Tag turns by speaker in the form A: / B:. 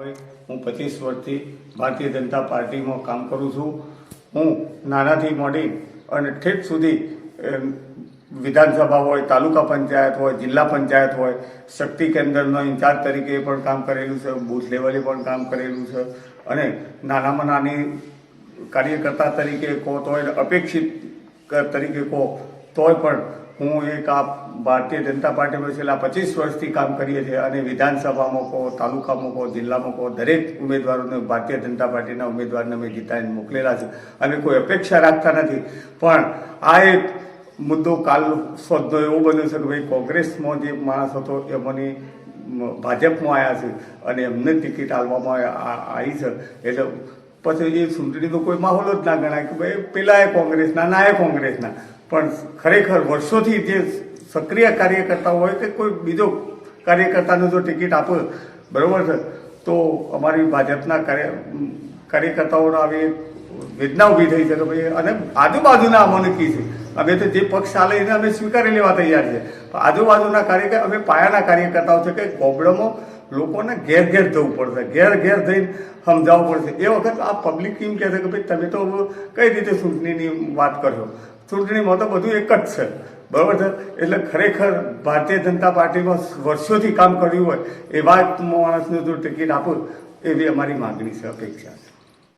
A: હું પચીસ વર્ષથી ભારતીય જનતા પાર્ટીમાં કામ કરું છું. હું નાનાથી મોડી અને ઠેઠ સુધી વિધાનસભા હોય, તાલુકા પંચાયત હોય, જિલ્લા પંચાયત હોય, શક્તિ કેન્દ્રનો ઇન્ચાર્જ તરીકે પણ કામ કરેલું છે, બૂથ લેવલે પણ કામ કરેલું છે. અને નાનામાં નાની કાર્યકર્તા તરીકે કહો તોય, અપેક્ષિત તરીકે કહો તોય પણ હું એક આ ભારતીય જનતા પાર્ટીમાં છેલ્લા પચીસ વર્ષથી કામ કરીએ છીએ અને વિધાનસભામાં કહો, તાલુકામાં કહો, જિલ્લામાં કહો, દરેક ઉમેદવારોને ભારતીય જનતા પાર્ટીના ઉમેદવારને અમે જીતાડીને મોકલેલા છે. અમે કોઈ અપેક્ષા રાખતા નથી. પણ આ એક મુદ્દો કાલ સ્વદનો એવો બન્યો છે કે ભાઈ કોંગ્રેસમાં જે માણસ હતો એ મને ભાજપમાં આવ્યા છે અને એમને ટિકિટ આપવામાં આવી છે. એટલે પછી એ ચૂંટણીનો કોઈ માહોલ જ ના ગણાય કે ભાઈ પેલા એ કોંગ્રેસના ના એ કોંગ્રેસના. પણ ખરેખર વર્ષોથી જે સક્રિય કાર્યકર્તા હોય કે કોઈ બીજો કાર્યકર્તાને જો ટિકિટ આપે, બરાબર છે, તો અમારી ભાજપના કાર્ય કાર્યકર્તાઓને આવી વેદના ઊભી થઈ છે કે ભાઈ અને આજુબાજુના અમને કી છે. અમે તો જે પક્ષ ચાલે એને અમે સ્વીકારી લેવા તૈયાર છે. આજુબાજુના કાર્યકર, અમે પાયાના કાર્યકર્તાઓ છે કે ગોબડમાં લોકોને ઘેર ઘેર જવું પડશે. ઘેર ઘેર જઈને સમજાવવું પડશે. એ વખત આ પબ્લિક કેમ કહે છે કે ભાઈ તમે તો કઈ રીતે ચૂંટણીની વાત કરશો? ચૂંટણીમાં તો બધું એક જ છે. બરાબર છે? એટલે ખરેખર ભારતીય જનતા પાર્ટીમાં વર્ષોથી કામ કર્યું હોય એવા માણસને જો ટિકિટ આપો એવી અમારી માગણી છે, અપેક્ષા છે.